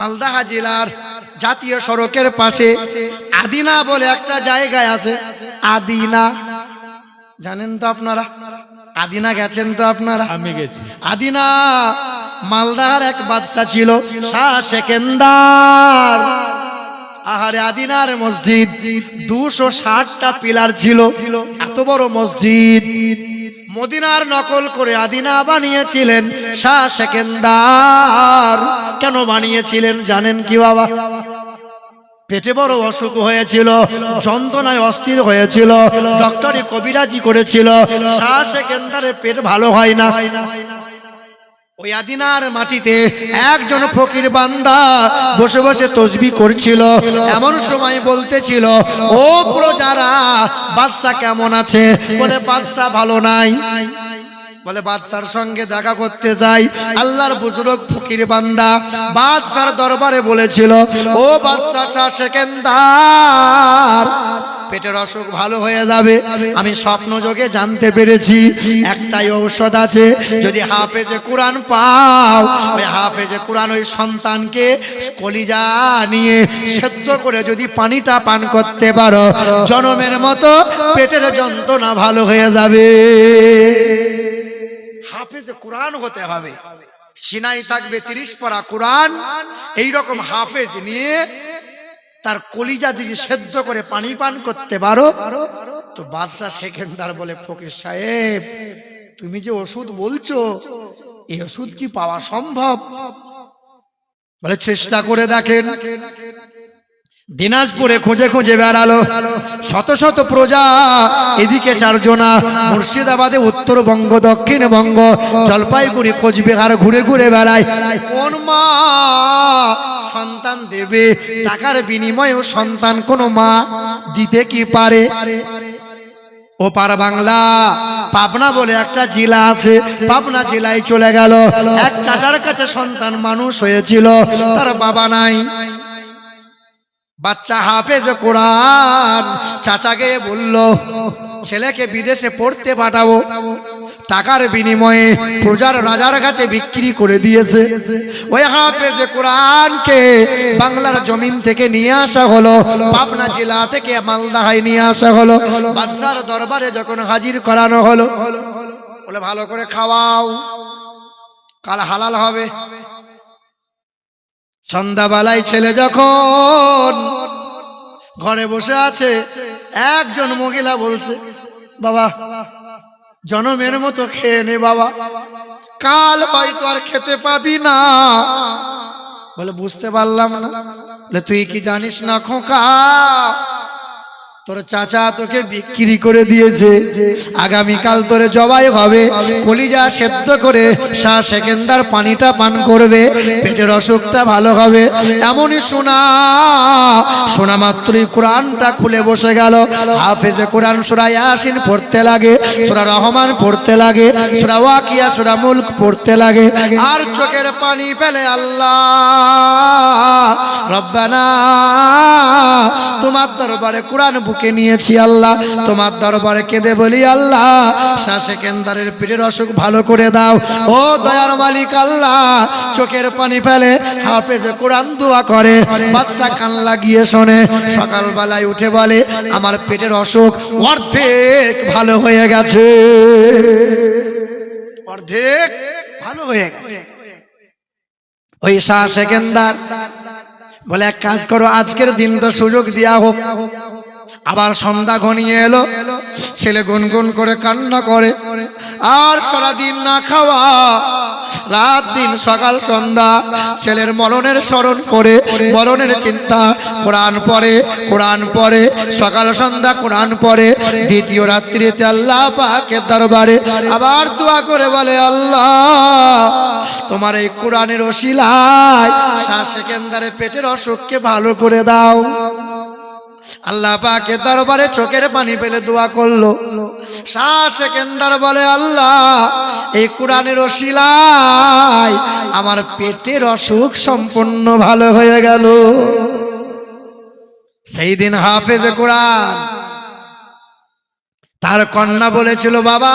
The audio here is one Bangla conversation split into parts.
মালদাহা জেলার জাতীয় সড়কের পাশে আদিনা বলে একটা জায়গায় আছে। আদিনা। জানেন তো আপনারা? আদিনা গেছেন তো আপনারা? আমি গেছি। আদিনা মালদার এক বাদশা ছিল শাহ সেকেন্দার। আহারে আদিনার মসজিদ দুশো ষাটটা পিলার ছিল। এত বড় মসজিদ। মদিনার নকল করে আদিনা বানিয়েছিলেন শাহ সেকেন্দার। কেন বানিয়েছিলেন জানেন কি বাবা? পেটে বড় অসুখ হয়েছিল, যন্ত্রণায় অস্থির হয়েছিল, ডক্টরে কবিরাজি করেছিল, শাহ সেকেন্দারের পেট ভালো হয় না। ওই আদিনার মাটিতে একজন ফকির বান্দা বসে বসে তসবি করছিল। এমন সময় বলতেছিল, ও প্রজারা, বাদশা কেমন আছে? বলে, বাদশা ভালো নাই। বলে, বাদশার সঙ্গে দেখা করতে যাই। আল্লাহর বুজুর্গ ফকির বান্দা বাদশার দরবারে বলেছিল, ও বাদশা শাহ সেকেন্দার পেটের অসুখ ভালো হয়ে যাবে। আমি স্বপ্ন যোগে জানতে পেরেছি, একটাই ঔষধ আছে। যদি হাফেজে কোরআন পাও, ওই হাফেজে কোরআন ওই সন্তানকে কলিজা নিয়ে সেদ্ধ করে যদি পানিটা পান করতে পারো, জনমের মতো পেটের যন্ত্রণা ভালো হয়ে যাবে। হাফেজ কোরআন হতে হবে। সিনাই থাকবে তিরিশ পারা কোরআন, এইরকম হাফেজ নিয়ে তার কলিজা যদি সেদ্ধ করে পানি পান করতে পারো, তো বাদশাহ সেকেন্দার বলে, ফকির সাহেব, তুমি যে ওষুধ বলছো এই ওষুধ কি পাওয়া সম্ভব? বলে, চেষ্টা করে দেখেন। দিনাজপুরে খুঁজে খুঁজে বেড়ালো। শত শত প্রজা, এদিকে চারজনা, মুর্শিদাবাদে উত্তরবঙ্গ দক্ষিণবঙ্গ জলপাইগুড়ি, কোচবিহার ঘুরে ঘুরে বেড়ায়। কোন মা সন্তান দেবে? টাকার বিনিময়েও সন্তান কোন মা দিতে কি পারে? ও পার বাংলা, পাবনা বলে একটা জেলা আছে। পাবনা জেলায় চলে গেল। এক চাচার কাছে সন্তান মানুষ হয়েছিল। তার বাবা নাই। বাচ্চা হাফেজ কোরআন। চাচাকে বলল, ছেলেকে বিদেশে পড়তে পাঠাবো। টাকার বিনিময়ে প্রজার রাজার কাছে বিক্রি করে দিয়েছে। ওই হাফেজ কোরআনকে বাংলার জমিন থেকে নিয়ে আসা হলো, পাবনা জেলা থেকে মালদাহায় নিয়ে আসা হলো। বাদশার দরবারে যখন হাজির করানো হলো, বলে, ভালো করে খাওয়াও, কাল হালাল হবে। সন্ধ্যাবেলায় ছেলে যখন ঘরে বসে আছে, একজন মহিলা বলছে, বাবা, জনমের মতো খেয়ে নে বাবা। কাল হয়তো আর খেতে পাবি না। বলে, বুঝতে পারলাম না। বলে, তুই কি জানিস না খোকা? তোর চাচা তোকে বিক্রি করে দিয়েছে। আগামীকাল জবাই হবে। কলিজা সেদ্ধ করে শাহ সেকেন্দার পানিটা পান করবে। পেটের অসুখটা ভালো হবে। এমনই শোনা শোনা মাত্রই কোরআনটা খুলে বসে গেল। হাফেজে কোরআন সুরা ইয়াসিন পড়তে লাগে, সুরা রহমান পড়তে লাগে, সুরা ওয়াকিয়া, সুরা মুলক পড়তে লাগে। আর চোখের পানি ফেলে আল্লাহ। রব্বানা, তোমার দরবারে কোরআন বুকে নিয়েছি আল্লাহ। তোমার দরবারে কেঁদে বলি আল্লাহ শ্বাসে কেন্দারের পিঠের অসুখ ভালো করে দাও। ও দয়ার মালিক আল্লাহ চোখের পানি ফেলে হাফেজে কোরআন দোয়া করে। বাচ্চা কান লাগিয়ে শোনে সকালবেলায় উঠে বলে আমার পেটের অসুখ অর্ধেক ভালো হয়ে গেছে। অর্ধেক ভালো হয়ে গেছে। ওই শাহ সেকেন্দার বলে এক কাজ করো আজকের দিন তো সুযোগ দেওয়া হোক। আবার সন্ধ্যা ঘনিয়ে এলো। ছেলে গুনগুন করে কান্না করে। আর সারাদিন না খাওয়া। রাত দিন সকাল সন্ধ্যা। ছেলের মরণের স্মরণ করে, মরণের চিন্তা। কোরআন পরে কোরআন পরে সকাল সন্ধ্যা কোরআন পরে দ্বিতীয় রাত্রিতে আল্লাহ পাকের দরবারে আবার দোয়া করে বলে, আল্লাহ, তোমার এই কোরআনের ওসিলায় শ্বাস সেকেন্দারে পেটের অসুখকে ভালো করে দাও। আল্লাহ পাকে দরবারে চোখের পানি পেলে দোয়া করল। শাহ বলে আল্লাহ, এই কোরআনের ওসিলায় আমার পেটের অসুখ সম্পূর্ণ ভালো হয়ে গেল। সেই দিন হাফেজ কোরআন তার কন্যা বলেছিল, বাবা,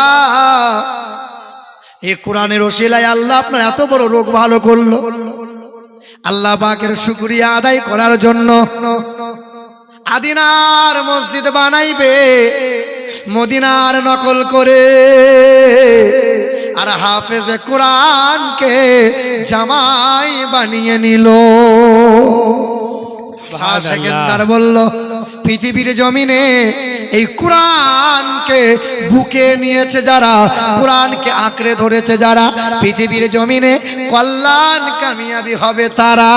এই কোরআনের ওসিলায় আল্লাহ আপনার এত বড় রোগ ভালো করল। আল্লাহ পাকের শুকরিয়া আদায় করার জন্য আদিনার মসজিদ বানাইবে মদিনার নকল করে। আর হাফেজ কোরআনকে জামাই বানিয়ে নিল। সেকেন্দার বলল পৃথিবীর জমিনে এই কোরআনকে বুকে নিয়েছে যারা কোরআনকে আঁকড়ে ধরেছে যারা পৃথিবীর জমিনে কল্যাণ কামিয়াবি হবে তারা।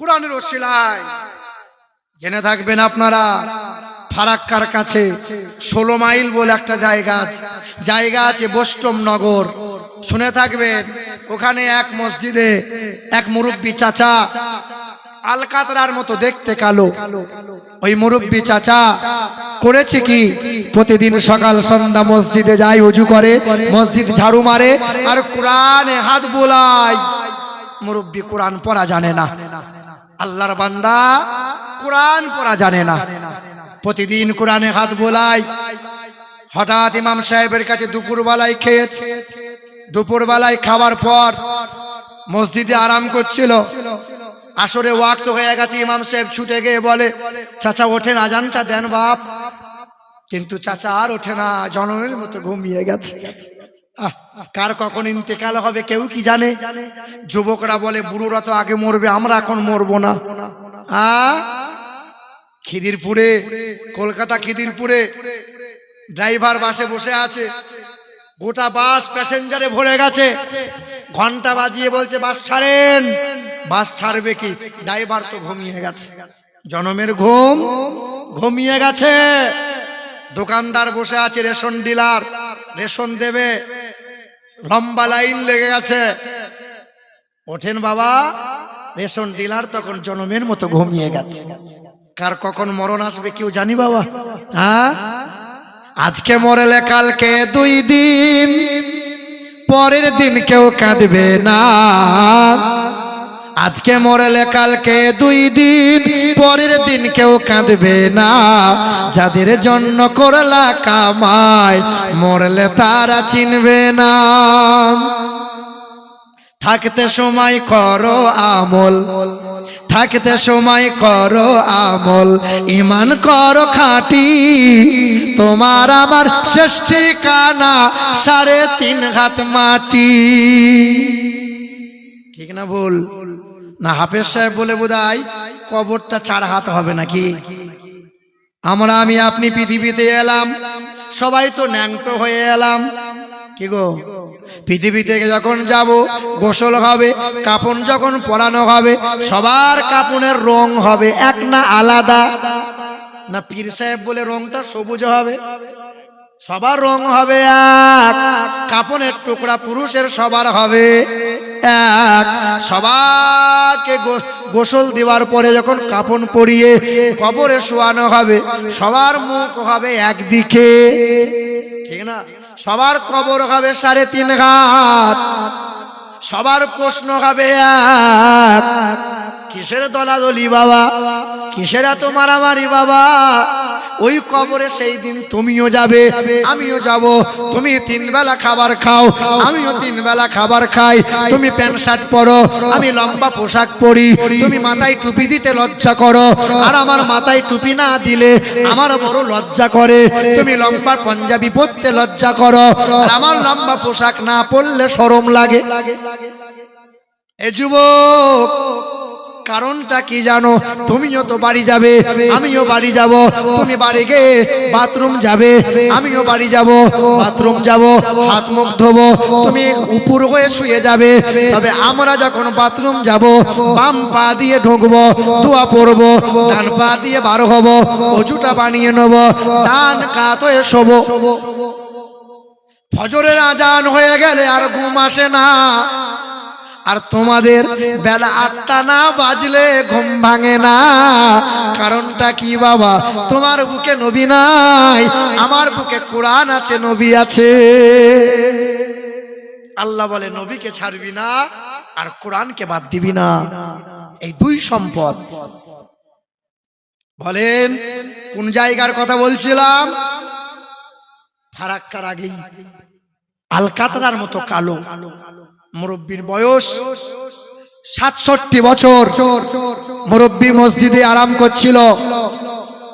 কোরআনের ওসিলায় জেনে থাকবেন আপনারা, ফারাক্কার কাছে ষোলো মাইল বলে একটা জায়গা আছে। জায়গা আছে বৈষ্ণব নগর। শুনে থাকবেন, ওখানে এক মসজিদে এক মুরব্বী চাচা আলকাতরার মতো দেখতে কালো। ওই মুরব্বী চাচা করেছে কি? প্রতিদিন সকাল সন্ধ্যা মসজিদে যায়, উজু করে, মসজিদ ঝাড়ু মারে, আর কোরআনে হাত বোলায়। মুরব্বী কোরআন পড়া জানে না। আল্লাহর বান্দা কোরআন পড়া জানে না। প্রতিদিন কোরআনে হাত বোলায় হঠাৎ ইমাম সাহেবের কাছে দুপুরবেলায় খেয়েছে। দুপুরবেলায় খাওয়ার পর মসজিদে আরাম করছিল। আসরে ওয়াক্ত হয়ে গেছে, ইমাম সাহেব ছুটে গিয়ে বলে, চাচা, ওঠেন, আজানটা দেন বাপ। কিন্তু চাচা আর ওঠে না জনমের মতো ঘুমিয়ে গেছে। আহ, কার কখন ইন্তেকাল হবে কেউ কি জানে? যুবকরা বলে বুড়োরা তো আগে মরবে আমরা এখন মরবো না। খিদিরপুরে কলকাতা খিদিরপুরে ড্রাইভার বাসে বসে আছে। গোটা বাস প্যাসেঞ্জারে ভরে গেছে। ঘণ্টা বাজিয়ে বলছে বাস ছাড়েন। বাস ছাড়বে কি? ড্রাইভার তো ঘুমিয়ে গেছে। জনমের ঘুম ঘুমিয়ে গেছে। দোকানদার বসে আছে রেশন ডিলার। রেশন দেবে। লম্বা লাইন লেগে গেছে। ওঠেন বাবা, রেশন ডিলার তখন জনমের মতো ঘুমিয়ে গেছে। কার কখন মরণ আসবে কেউ জানি বাবা। হ্যাঁ? আজকে মরেলে কালকে দুই দিন, পরের দিন কেউ কাঁদবে না। আজকে মরলে কালকে দুই দিন, পরের দিন কেউ কাঁদবে না। যাদের জন্য করলা কামায় মরলে তারা চিনবে না। থাকতে সময় করো আমল, থাকতে সময় করো আমল। ইমান করো খাঁটি, তোমার আমার শেষ ঠিকানা, সাড়ে তিন হাত মাটি। ঠিক না ভুল? না, হাফেজ সাহেব বলে বোধহয় কবরটা চার হাত হবে নাকি? আমরা, আমি, আপনি পৃথিবীতে এলাম, সবাই তো ন্যাংটো হয়ে এলাম। কি গো? পৃথিবী থেকে যখন যাব, গোসল হবে কাপড় যখন পরানো হবে, সবার কাপনের রং হবে এক না আলাদা। না, পীর সাহেব বলে রংটা সবুজ হবে? সবার রং হবে এক, কাপনের টুকরা পুরুষের সবার হবে এক। সবাকে গোসল দেওয়ার পরে যখন কাপন পরিয়ে কবরে শোয়ানো হবে, সবার মুখ হবে একদিকে। ঠিক না? সবার কবর হবে সাড়ে তিন হাত সবার প্রশ্ন হবে এক কিসের দলাদলি বাবা? কিসের এত মারামারি বাবা? ওই কবরে সেই দিন তুমিও যাবে, আমিও যাব। তুমি তিন বেলা খাবার খাও, আমিও তিন বেলা খাবার খাই। তুমি প্যান্ট শার্ট পরো, আমি লম্বা পোশাক পরি। তুমি মাথায় টুপি দিতে লজ্জা করো। আর আমার মাথায় টুপি না দিলে আমার বড় লজ্জা করে। তুমি লম্বা পাঞ্জাবি পরতে লজ্জা করো। আর আমার লম্বা পোশাক না পরলে শরম লাগে। এ যুবক কারণটা কি জানো? তুমিও তো বাড়ি যাবে, আমিও বাড়ি যাব। তুমি বাড়ি গিয়ে বাথরুম যাবে, আমিও বাড়ি যাব, বাথরুম যাব, হাত মুখ ধোবো, তুমি উপর হয়ে শুয়ে যাবে। তবে আমরা যখন বাথরুম যাব, বাম পা দিয়ে ঢুকবো দোয়া পড়ব ডান পা দিয়ে বার হব, অজুটা বানিয়ে নেব, ডান কাত হয়ে শোবো। ফজরের আজান হয়ে গেলে আর ঘুম আসে না। আর তোমাদের বেলা আটটা না বাজলে ঘুম ভাঙে না। কারণটা কি বাবা? তোমার বুকে নবী নাই, আমার বুকে কোরআন আছে, নবী আছে। আল্লাহ বলে, নবীকে ছাড়বি না আর কোরআনকে বাদ দিবি না। এই দুই সম্পদ। বলেন, কোন জায়গার কথা বলছিলাম? ফারাক্কার আগেই। আলকাতরার মতো কালো। মুরব্বীর বয়স সাতষট্টি বছর। মুরব্বী মসজিদে আরাম করছিল।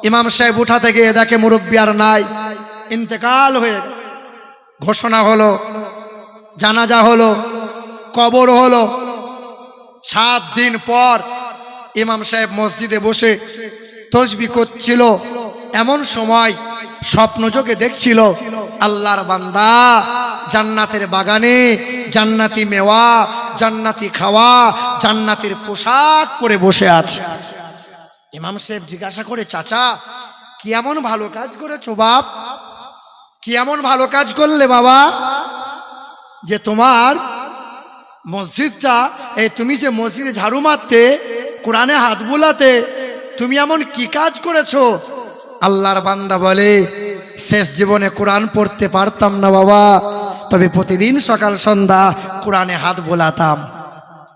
ইমাম সাহেব উঠা থেকে দেখে মুরব্বী আর নাই। ইন্তেকাল হয়ে ঘোষণা হলো, জানাজা হলো, কবর হলো। সাত দিন পর ইমাম সাহেব মসজিদে বসে তসবি করছিল। এমন সময় স্বপ্নযোগে দেখছিল, আল্লাহর বান্দা, জান্নাতের বাগানে, জান্নাতি মেওয়া, জান্নাতি খাওয়া, জান্নাতের পোশাক পরে বসে আছে। ইমাম সাহেব জিজ্ঞাসা করে, চাচা, কি এমন ভালো কাজ করেছ বাপ? কি এমন ভালো কাজ করলে বাবা? যে তোমার মসজিদটা এই তুমি যে মসজিদে ঝাড়ু মারতে, কোরআনে হাত বুলাতে, তুমি এমন কি কাজ করেছ? আল্লাহর বান্দা বলে, শেষ জীবনে কোরআন পড়তে পারতাম না বাবা। তবে প্রতিদিন সকাল সন্ধ্যা কোরআনে হাত বোলাতাম।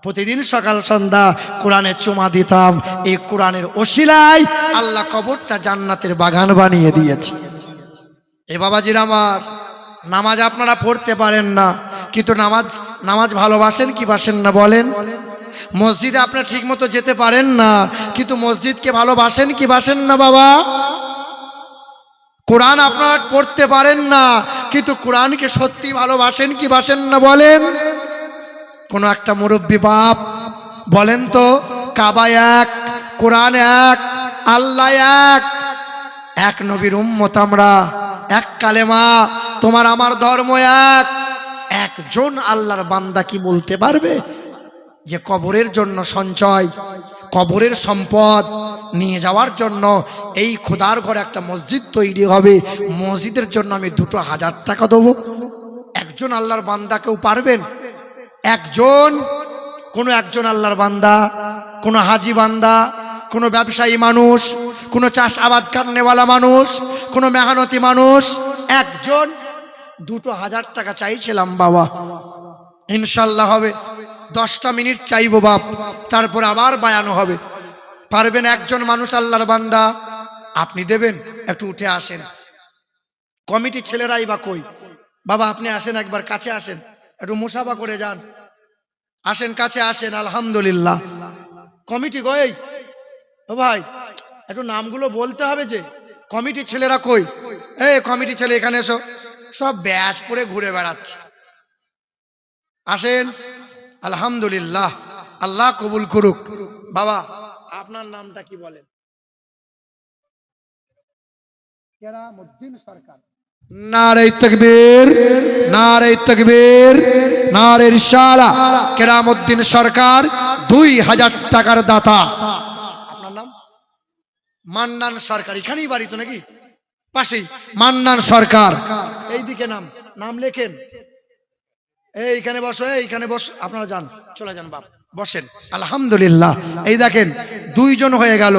প্রতিদিন সকাল সন্ধ্যা কোরআনে চুমা দিতাম। এই কোরআনের ওসিলায় আল্লাহ কবরটা জান্নাতের বাগান বানিয়ে দিয়েছে। এ বাবাজির আমার, নামাজ আপনারা পড়তে পারেন না, কিন্তু নামাজ নামাজ ভালোবাসেন কি বাসেন না বলেন? মসজিদে আপনারা ঠিক মতো যেতে পারেন না, কিন্তু মসজিদকে ভালোবাসেন কি বাসেন না বাবা? কোরআন আপনারা পড়তে পারেন না, কিন্তু কোরআনকে সত্যি ভালোবাসেন কি বাসেন না বলেন? কোনো একটা মুরব্বী বাপ বলেন তো, কাবা এক, কোরআন এক, আল্লাহ এক। এক নবীর উম্মত আমরা, এক কালেমা, তোমার আমার ধর্ম এক। একজন আল্লাহর বান্দা কি বলতে পারবে? যে কবরের জন্য সঞ্চয় কবরের সম্পদ নিয়ে যাওয়ার জন্য এই খোদার ঘরে একটা মসজিদ তৈরি হবে। মসজিদের জন্য আমি দুটো হাজার টাকা দেবো। একজন আল্লাহর বান্দা কেউ পারবেন? একজন? কোনো একজন আল্লাহর বান্দা, কোনো হাজি বান্দা, কোনো ব্যবসায়ী মানুষ, কোনো চাষ আবাদ কাটনেওয়ালা মানুষ, কোনো মেহনতি মানুষ। একজন? দুটো হাজার টাকা চাইছিলাম বাবা। ইনশাল্লাহ হবে। দশটা মিনিট চাইব বাপ, তারপর আবার বায়ানো হবে। পারবেন একজন মানুষ আল্লাহর বান্দা? আপনি দেবেন, একটু উঠে আসেন। কমিটির ছেলেরাই বা কই? বাবা, আপনি আসেন একবার, কাছে আসেন। একটু মুসাফা করে যান। আসেন, কাছে আসেন, আলহামদুলিল্লাহ। কমিটি গই ও ভাই, একটু নামগুলো বলতে হবে যে কমিটির ছেলেরা কই? এ, কমিটি ছেলে, এখানে এসো। সব ব্যাচ পরে ঘুরে বেড়াচ্ছে। আসেন। আলহামদুলিল্লাহ আল্লাহ কবুল করুক। বাবা আপনার নামটা কি বলেন? কেরামুদ্দিন সরকার। নারে তকবীর নারে তকবীর নারে রিসালা। কেরামুদ্দিন সরকার দুই হাজার টাকার দাতা। আপনার নাম? মান্নান সরকার। এখানেই বাড়ি তো নাকি? পাশেই। মান্নান সরকার। এইদিকে নাম। নাম লেখেন। এইখানে বসো এইখানে বস। আপনারা যান, চলে যান, বাপ। বসেন। আলহামদুলিল্লাহ। এই দেখেন, দুইজন হয়ে গেল,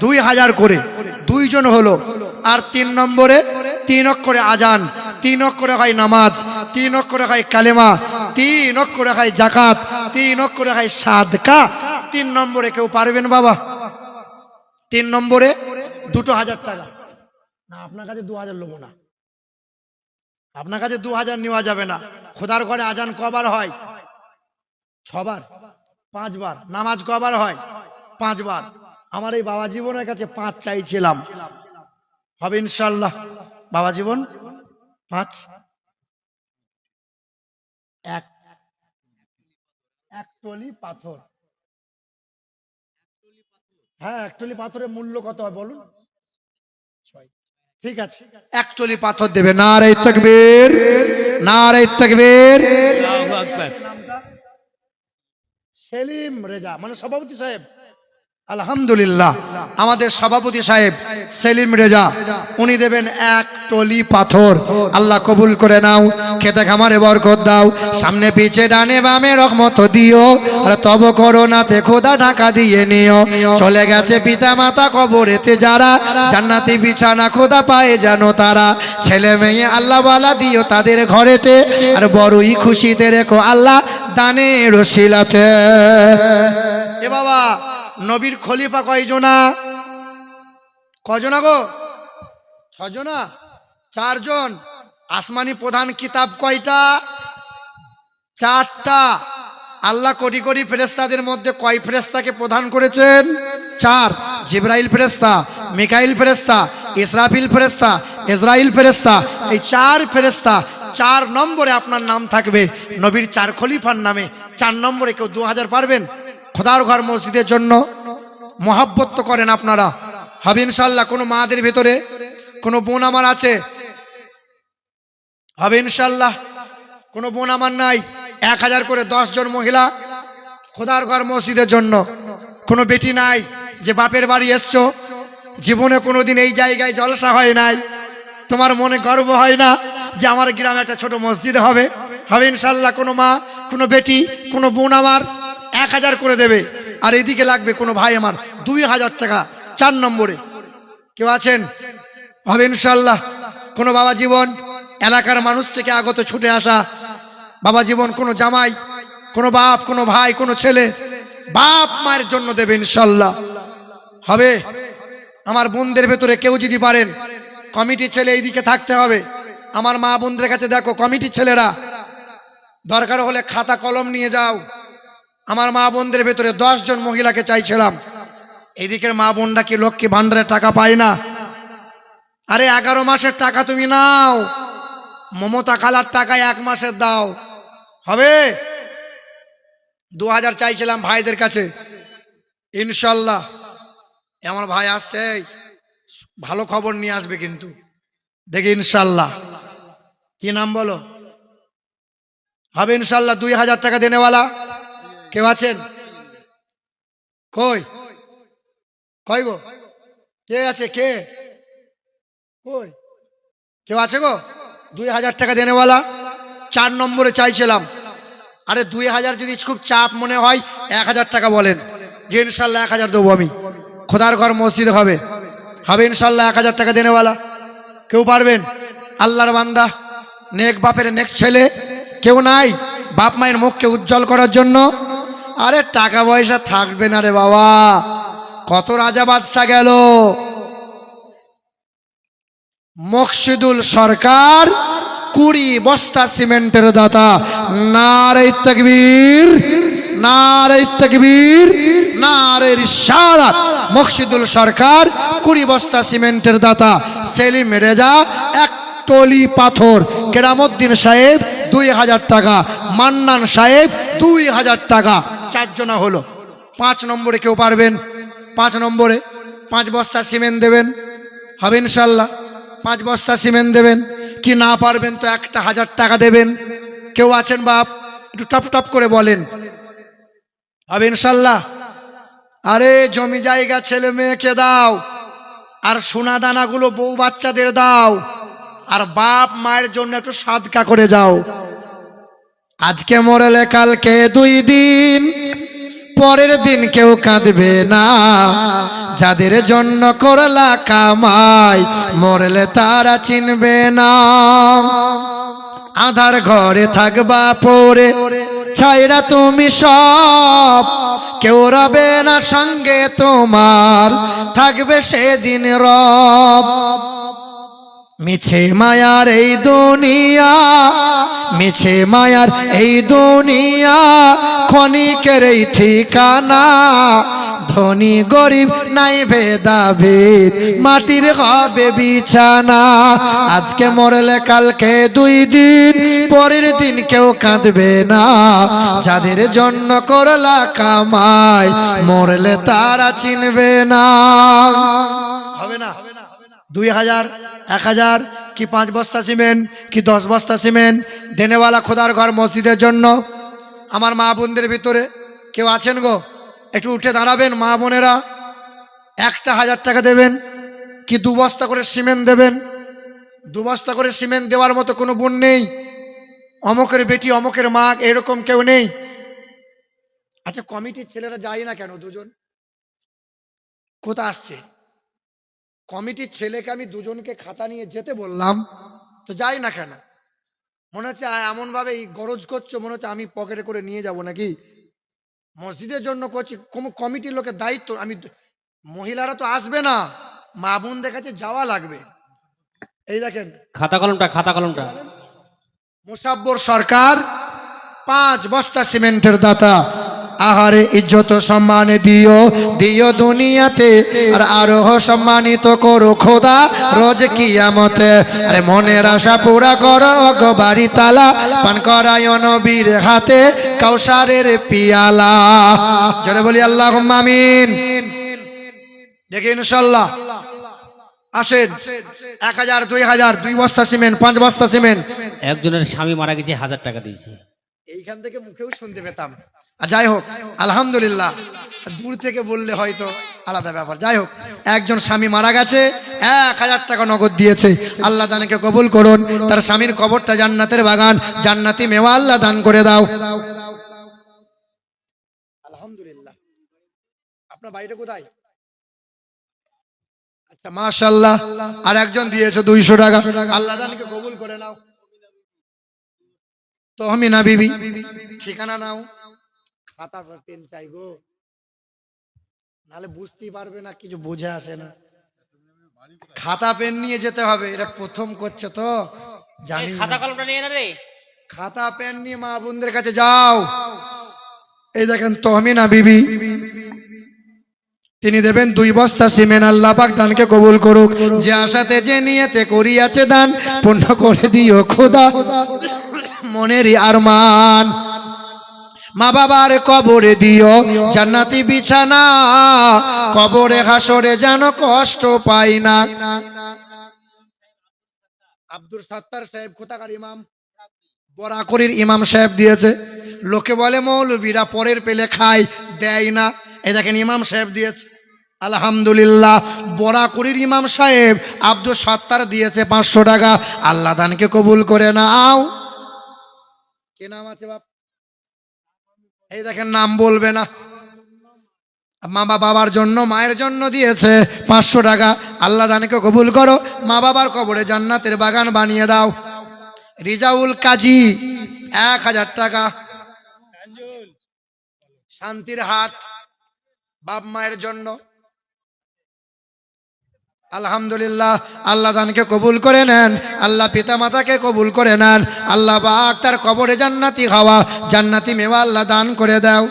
দুই হাজার করে। দুইজন হলো, আর তিন নম্বরে, তিন অক্ষরে আজান, তিন অক্ষরে হয় নামাজ, তিন অক্ষরে হয় কালেমা, তিন অক্ষরে হয় জাকাত তিন অক্ষরে হয় সাদকা। তিন নম্বরে কেউ পারবেন, বাবা? তিন নম্বরে দুটো হাজার টাকা। না, আপনার কাছে দু হাজার লোবো না। আপনার কাছে দু হাজার নেওয়া যাবে না। খোদার ঘরে আজান কবার হয়? ছবার? পাঁচবার? নামাজ কবার হয়? পাঁচবার? আমার এই বাবা জীবনের কাছে পাঁচ চাইছিলাম। হবে ইনশাল্লাহ বাবা জীবন? পাঁচ? এক। এক টলি পাথর। হ্যাঁ এক টলি পাথরের মূল্য কত হয় বলুন? ঠিক আছে। এক টলি পাথর দেবে। নারে তকবীর নারে তকবীর। আল্লাহু আকবার। সেলিম রেজা মানে সভাপতি সাহেব। আলহামদুলিল্লাহ, আমাদের সভাপতি সাহেব সেলিম রেজা, উনি দেবেন এক টলি পাথর। আল্লাহ কবুল করে নাও, খেতে খামারে বরকত দাও, সামনে পিছে ডানে বামে রহমত দিও, আর তব করোনাতে খোদা ঢাকা দিয়ে নিও। চলে গেছে পিতা মাতা কবরেতে যারা, জান্নাতি বিছানা খোদা পায় জানো তারা। ছেলে মেয়ে আল্লাহ বালা দিও তাদের ঘরেতে, আর বড়ই খুশিতে রেখো আল্লাহ দানে রসিলাতে এ বাবা নবীর খলিফা কয়জনা? কজনা গো? ছজনা চারজন। আসমানি প্রধান কিতাব কয়টা? চারটা। আল্লাহ কোটি কোটি ফেরেস্তাদের মধ্যে কয় ফেরেস্তাকে প্রধান করেছেন? চার। জিব্রাইল ফেরেস্তা মিকাইল ফেরেস্তা ইসরাফিল ফেরেস্তা ইসরাইল ফেরেস্তা এই চার ফেরেস্তা চার নম্বরে আপনার নাম থাকবে নবীর চার খলিফার নামে। চার নম্বরে কেউ দু হাজার পারবেন? খোদার ঘর মসজিদের জন্য মহাব্বত তো করেন আপনারা। হবে ইনশাল্লাহ কোনো মাদের ভেতরে কোনো বোন আমার আছে? হবে ইনশাল্লাহ কোনো বোন আমার নাই। এক হাজার করে জন মহিলা খোদার ঘর মসজিদের জন্য। কোনো বেটি নাই যে বাপের বাড়ি এসছো। জীবনে কোনো দিন এই জায়গায় জলসা হয় নাই। তোমার মনে গর্ব হয় না যে আমার গ্রামে একটা ছোট মসজিদ হবে? হবে ইনশাল্লাহ কোনো মা, কোনো বেটি, কোনো বোন আমার এক হাজার করে দেবে। আর এদিকে লাগবে কোনো ভাই আমার দুই হাজার টাকা চার নম্বরে। কেউ আছেন? হবে ইনশাল্লাহ কোনো বাবা জীবন, এলাকার মানুষ থেকে আগত ছুটে আসা। বাবা জীবন কোনো জামাই, কোনো বাপ, কোনো ভাই, কোনো ছেলে। বাপ মায়ের জন্য দেবে ইনশাল্লাহ হবে? আমার বোনদের ভেতরে কেউ যদি পারেন, কমিটি ছেলে এইদিকে থাকতে হবে। আমার মা বোনদের কাছে দেখো কমিটির ছেলেরা। দরকার হলে খাতা কলম নিয়ে যাও। আমার মা বোনদের ভেতরে জন মহিলাকে চাইছিলাম। এদিকের মা বোনরা কি লক্ষ্মী ভান্ডারের টাকা পায় না? আরে এগারো মাসের টাকা তুমি নাও। মমতা খালার টাকা এক মাসের দাও। হবে? দু হাজার চাইছিলাম ভাইদের কাছে। ইনশাল্লাহ। আমার ভাই আসছে ভালো খবর নিয়ে আসবে কিন্তু। দেখি ইনশাল্লাহ। কি নাম বলো? হবে ইনশাল্লাহ, দুই হাজার টাকা দেনেওয়ালা। কেউ আছেন? কই? কই গো? কে আছে? কে? কই? কেউ আছে গো? দুই হাজার টাকা দেনেওয়ালা। চার নম্বরে চাইছিলাম। আরে দুই হাজার যদি খুব চাপ মনে হয়, এক হাজার টাকা বলেন। যে ইনশাল্লাহ এক হাজার দেবো আমি। খোদার ঘর মসজিদ হবে। হবে ইনশাল্লাহ এক হাজার টাকা দেনেওয়ালা। কেউ পারবেন? আল্লাহর বান্দা, নেক বাপের নেক ছেলে। কেউ নাই? বাপ মায়ের মুখকে উজ্জ্বল করার জন্য। আরে টাকা পয়সা থাকবে না রে বাবা। কত রাজা বাদশা গেল। মকসিদুল সরকার কুড়ি বস্তা সিমেন্টের দাতা। নারে তকবীর নারে তকবীর, নারে রিসালাত মকসিদুল সরকার কুড়ি বস্তা সিমেন্টের দাতা। সেলিম রেজা এক টলি পাথর। কেরামুদ্দিন সাহেব দুই হাজার টাকা। মান্নান সাহেব দুই হাজার টাকা। চারজনা হলো। পাঁচ নম্বরে কেউ পারবেন। পাঁচ নম্বরে পাঁচ বস্তা সিমেন্ট দেবেন। হবে ইনশাল্লাহ। পাঁচ বস্তা সিমেন্ট দেবেন। কি না পারবেন তো একটা হাজার টাকা দেবেন। কেউ আছেন বাপ? একটু টপ টপ করে বলেন। হবে ইনশাল্লাহ। আরে জমি জায়গা ছেলে মেয়েকে দাও। আর সোনা দানাগুলো বউ বাচ্চাদের দাও। আর বাপ মায়ের জন্য একটু সাদকা করে যাও। আজকে মরেলে কালকে দুই দিন, পরের দিন কেউ কাঁদবে না। যাদের জন্য করলা কামাই, মরলে তারা চিনবে না। আধার ঘরে থাকবা পরে, ছাইরা তুমি সব। কেউ রবে না সঙ্গে তোমার, থাকবে সেদিন রব। মিছে মায়ার এই দুনিয়া, মিছে মায়ার এই দুনিয়া, ক্ষণিকের এই ঠিকানা। ধনী গরিব নাই ভেদাভেদ, মাটির হবে বিছানা। আজকে মরলে কালকে দুই দিন, পরের দিন কেউ কাঁদবে না। যাদের জন্য করলা কামাই, মরলে তারা চিনবে না। হবে না? দুই হাজার, এক হাজার, কি পাঁচ বস্তা সিমেন্ট, কি দশ বস্তা সিমেন্ট, দেনেওয়ালা খোদার ঘর মসজিদের জন্য, আমার মা বোনদের ভিতরে, কেউ আছেন গো? একটু উঠে দাঁড়াবেন, মা বোনেরা। একটা হাজার টাকা দেবেন, কি দু বস্তা করে সিমেন্ট দেবেন? দু বস্তা করে সিমেন্ট দেওয়ার মতো কোনো বোন নেই। অমকের বেটি, অমকের মা, এরকম কেউ নেই। আচ্ছা কমিটির ছেলেরা যায় না কেন দুজন? কোথা আসছে? কমিটির ছেলেকে আমি দুজনকে খাতা নিয়ে যেতে বললাম তো যাই না কেন। মনে হচ্ছে এমন ভাবে গরজ করছ মনে হচ্ছে আমি পকেটে করে নিয়ে যাব নাকি? মসজিদের জন্য করছি কমিটির লোকের দায়িত্ব আমি মহিলারা তো আসবে না মা বোনদের কাছে যাওয়া লাগবে। এই দেখেন। খাতা কলমটা খাতা কলমটা। মুসাব্বর সরকার পাঁচ বস্তা সিমেন্টের দাতা। আহারে ইজ্জত সম্মান দিও দিও দুনিয়াতে, আর আরও সম্মানিত করো খোদা রোজ কিয়ামতে। আরে মনের আশা পুরা করো বাড়ি তালা, পান করায় নবীর হাতে কাউসারের পিয়ালা। জনে বলি আল্লাহ মামিন দেখি ইনশাল্লাহ। আসেন, এক হাজার, দুই হাজার, দুই বস্তা সিমেন্ট, পাঁচ বস্তা সিমেন্ট। একজনের স্বামী মারা গেছে, হাজার টাকা দিয়েছে। এইখান থেকে মুখেও শুনতে পেতাম। যাই হোক, আলহামদুলিল্লাহ, দূর থেকে বললে হয়তো আলাদা ব্যাপার। যাই হোক, একজন স্বামী মারা গেছে, এক হাজার টাকা নগদ দিয়েছে। আল্লাহ দানকে কবুল করুন, তার স্বামীর কবরটা জান্নাতের বাগান, জান্নাতি মেওয়া আল্লাহ দান করে দাও। আলহামদুলিল্লাহ। আপনার বাড়িটা কোথায়? আচ্ছা মাশাল্লাহ আর একজন দিয়েছে দুইশো টাকা। আল্লাহ দানকে কবুল করে নাও। তো আমি না বিবি। ঠিকানা নাও। খাতা পেন চাই গো। নাহলে বুঝতেই পারবে না কিছু বুঝে আসে না। খাতা পেন নিয়ে যেতে হবে এটা প্রথম করছে তো। জানি খাতা কলমটা নিয়ে না রে খাতা পেন নিয়ে মা বোনদের কাছে যাও। এই দেখেন তহমিনা বিবি। তিনি দেবেন দুই বস্তা সিমেন আল্লাহ পাক দানকে কবুল করুক। যে আশাতে যে নিয়েতে করিয়াছে দান পূর্ণ করে দিও খোদা। মনেরই আরমান। মা বাবার কবরে দিও, জান্নাতি বিছানা। কবরে হাসরে যেন কষ্ট পাই না। আব্দুল সত্তার সাহেব কোথাকার ইমাম? বরাকরির ইমাম সাহেব দিয়েছে। লোকে বলে, মৌলবীরা পরের পেলে খায়, দেয় না। এ দেখেন ইমাম সাহেব দিয়েছে। আলহামদুলিল্লাহ, বরাকরির ইমাম সাহেব আব্দুল সত্তার দিয়েছে পাঁচশো টাকা। আল্লাহ দানকে কবুল করে নাও। কে নাম আছে বাপ? এই দেখেন, নাম বলবে না। মা বাবার জন্য, মায়ের জন্য দিয়েছে পাঁচশো টাকা। আল্লাহ দানকে কবুল করো। মা বাবার কবরে জান্নাতের বাগান বানিয়ে দাও। রিজাউল কাজী, এক হাজার টাকা। শান্তির হাট, বাপ মায়ের জন্য। আলহামদুলিল্লাহ, আল্লাহ দানকে কবুল করে নেন, আল্লাহ পিতা মাতাকে কবুল করে নেন, আল্লাহ পাক তার কবরে জান্নাতি খাওয়া, জান্নাতি মেওয়া আল্লাহ দান করে দাও।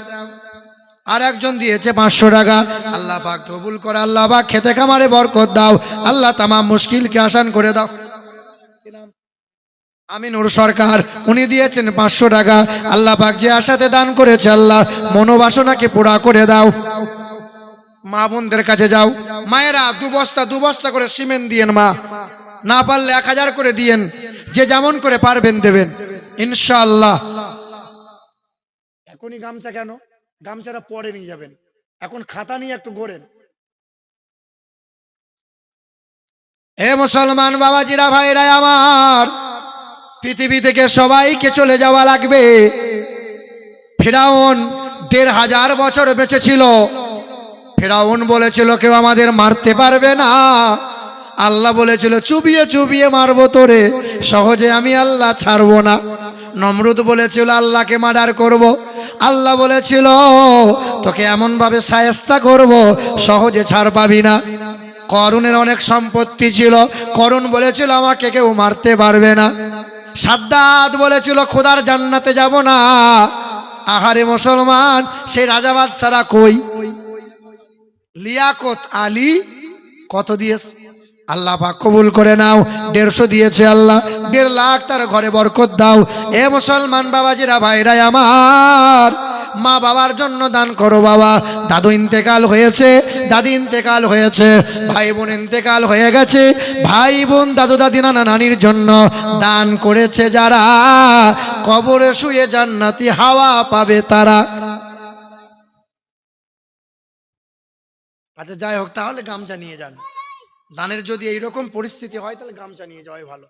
আর একজন দিয়েছে পাঁচশো টাকা, আল্লাহ পাক কবুল করে, আল্লাহ পাক খেতে খামারে বরকত দাও, আল্লাহ তামাম মুশকিলকে আসান করে দাও। আমিনুর সরকার, উনি দিয়েছেন পাঁচশো টাকা, আল্লাহ পাক যে আশাতে দান করেছে, আল্লাহ মনোবাসনাকে পুরা করে দাও। মা বোনদের কাছে যাও। মায়েরা দু বস্তা দু বস্তা করে সিমেন্ট দিয়েন মা। না পারলে এক হাজার করে দিয়েন। যে যেমন করে পারবেন দেবেন। ইনশাআল্লাহ। এখনই গামছা কেন? গামছাটা পরে নিয়ে যাবেন। এখন খাতা নিয়ে একটু গড়েন এ মুসলমান বাবাজিরা ভাইরা আমার পৃথিবী থেকে সবাইকে চলে যাওয়া লাগবে। ফেরাউন দেড় হাজার বছর বেঁচে ছিল। ফেরাউন বলেছিল, কেউ আমাদের মারতে পারবে না। আল্লাহ বলেছিল, চুবিয়ে চুবিয়ে মারবো তোরে। সহজে আমি আল্লাহ ছাড়বো না। নমরুদ বলেছিল, আল্লাহকে মার্ডার করব। আল্লাহ বলেছিল, তোকে এমনভাবে সায়স্তা করব, সহজে ছাড় পাবি না। করুণের অনেক সম্পত্তি ছিল। করুণ বলেছিল, আমাকে কেউ মারতে পারবে না। সাদ্দাত বলেছিল, খোদার জান্নাতে যাব না। আহারে মুসলমান, সেই রাজাবাদ সারা কই? লিয়াকত আলী কত দিয়েছে? আল্লাহ পাক কবুল করে নাও, দেড়শো দিয়েছে আল্লাহ। দেড় লাখ তার ঘরে বরকত দাও। এ মুসলমান বাবাজিরা, ভাইরাই আমার। মা বাবার জন্য দান করো বাবা। দাদু ইন্তেকাল হয়েছে, দাদি ইন্তেকাল হয়েছে, ভাই বোন ইন্তেকাল হয়ে গেছে। ভাই বোন, দাদু দাদি, নানা নানির জন্য দান করেছে যারা। কবরে শুয়ে জান্নাতি হাওয়া পাবে তারা। আচ্ছা যাই হোক, তাহলে গামছা নিয়ে যান। দানের যদি এইরকম পরিস্থিতি হয়, তাহলে গামছা নিয়ে যাওয়াই ভালো।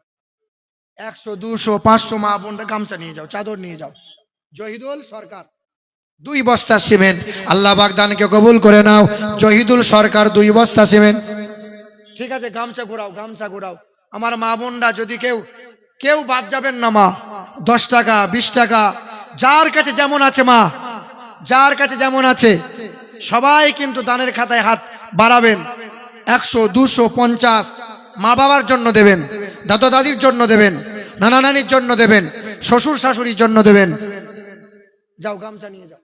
একশো, দুশো, পাঁচশো মা বোনরা গামছা নিয়ে যাও, চাদর নিয়ে যাও। জহিদুল সরকার, দুই বস্তা সিমেন্ট। আল্লাহ বাগদানকে কবুল করে নাও। জহিদুল সরকার, দুই বস্তা সিমেন্ট। ঠিক আছে, গামছা ঘোরাও গামছা ঘোরাও। আমার মা বোনরা যদি কেউ কেউ বাদ যাবেন না মা। দশ টাকা, বিশ টাকা, যার কাছে যেমন আছে মা, যার কাছে যেমন আছে সবাই কিন্তু দানের খাতায় হাত বাড়াবেন। একশো, দুশো, পঞ্চাশ মা বাবার জন্য দেবেন, দাদা দাদির জন্য দেবেন, নানা নানির জন্য দেবেন, শ্বশুর শাশুড়ির জন্য দেবেন। যাও, গামছা নিয়ে যাও।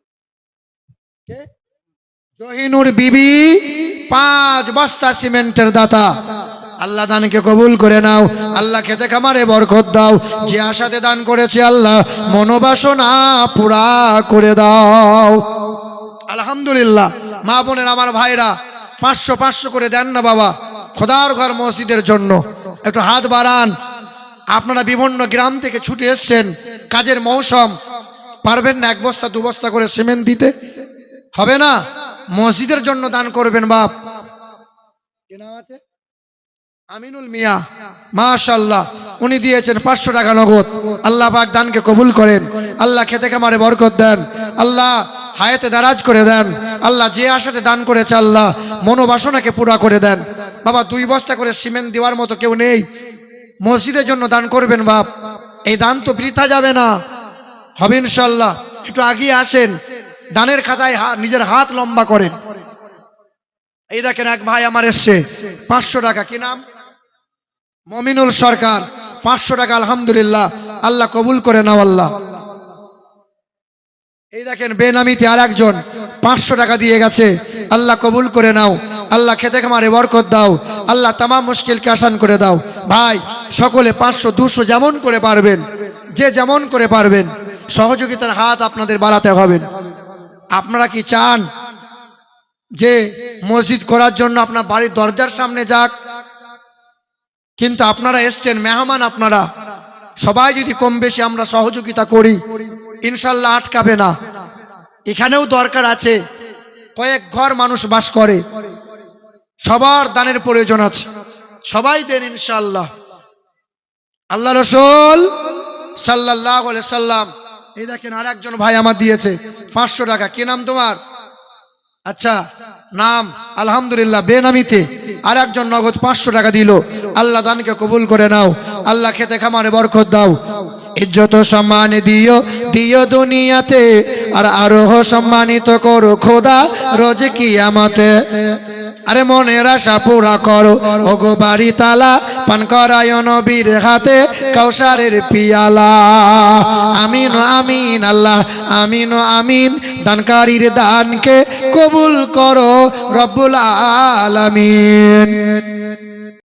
জহিনুর বিবি, পাঁচ বস্তা সিমেন্টের দাতা। আল্লাহ দানকে কবুল করে নাও, আল্লাহ খেতে খামারে বরকত দাও, যে আশাতে দান করেছে আল্লাহ, মনোবাসনা পুরা করে দাও। আলহামদুলিল্লাহ। মা বোনের আমার ভাইরা, পাঁচশো পাঁচশো করে দেন না বাবা। খোদার ঘর মসজিদের জন্য। একটু হাত বাড়ান। আপনারা বিভিন্ন গ্রাম থেকে ছুটে এসছেন। কাজের মৌসুম। পারবেন না এক বস্তা, দু বস্তা করে সিমেন্ট দিতে। হবে না? মসজিদের জন্য দান করবেন বাপ। আছে? আমিনুল মিয়া মাশাল্লাহ উনি দিয়েছেন পাঁচশো টাকা নগদ। আল্লাহ পাক দানকে কবুল করেন। আল্লাহ খেতে খামারে বরকত দেন। আল্লাহ হায়াতে দারাজ করে দেন। আল্লাহ যে আশাতে দান করেছে আল্লাহ, মনোবাসনাকে পুরা করে দেন। বাবা, দুই বস্তা করে সিমেন্ট দেওয়ার মতো কেউ নেই। মসজিদের জন্য দান করবেন বাপ। এই দান তো বৃথা যাবে না। হবে ইনশাল্লাহ একটু আগিয়ে আসেন। দানের খাতায় নিজের হাত লম্বা করেন। এই দেখেন এক ভাই আমার এসছে। পাঁচশো টাকা। কি নাম? মমিনুল সরকার, পাঁচশো টাকা আলহামদুলিল্লাহ, আল্লাহ কবুল করে নাও আল্লাহ। এই দেখেন বেনামিতে আর একজন পাঁচশো টাকা দিয়ে গেছে, আল্লাহ কবুল করে নাও, আল্লাহ খেতে খামারে বরকত দাও, আল্লাহ তামাম মুশকিলকে আসান করে দাও। ভাই, সকলে পাঁচশো, দুশো যেমন করে পারবেন, যে যেমন করে পারবেন, সহযোগিতার হাত আপনাদের বাড়াতে হবেন আপনারা কি চান যে মসজিদ করার জন্য আপনার বাড়ির দরজার সামনে যাক? কিন্তু আপনারা এসছেন, মেহমান আপনারা। সবাই যদি কম বেশি আমরা সহযোগিতা করি, ইনশাল্লাহ আটকাবে না। এখানেও দরকার আছে, কয়েক ঘর মানুষ বাস করে। সবার দানের প্রয়োজন আছে। সবাই দেন ইনশাল্লাহ। আল্লাহ রসুল সাল্লাহ সাল্লাম, এই দেখেন আর একজন ভাই আমার দিয়েছে, পাঁচশো টাকা। কি নাম তোমার? আচ্ছা নাম, আলহামদুলিল্লাহ, বেনামিতে আর একজন নগদ পাঁচশো টাকা দিল। আল্লাহ দানকে কবুল করে নাও। আল্লাহ খেতে খামারে বরকত দাও। ইজ্জত সম্মান দিও দিও দুনিয়াতে, আর আরোহ সম্মানিত করো খোদা রোজ কিয়ামতে। আরে মনের আশা পুরা করো, ওগো বাড়ি তালা, পান করায় নবীর হাতে কৌসারের পিয়ালা। আমিন আমিন, আল্লাহ, আমিন আমিন, দানকারীর দানকে কবুল করো রব্বুল আলামিন।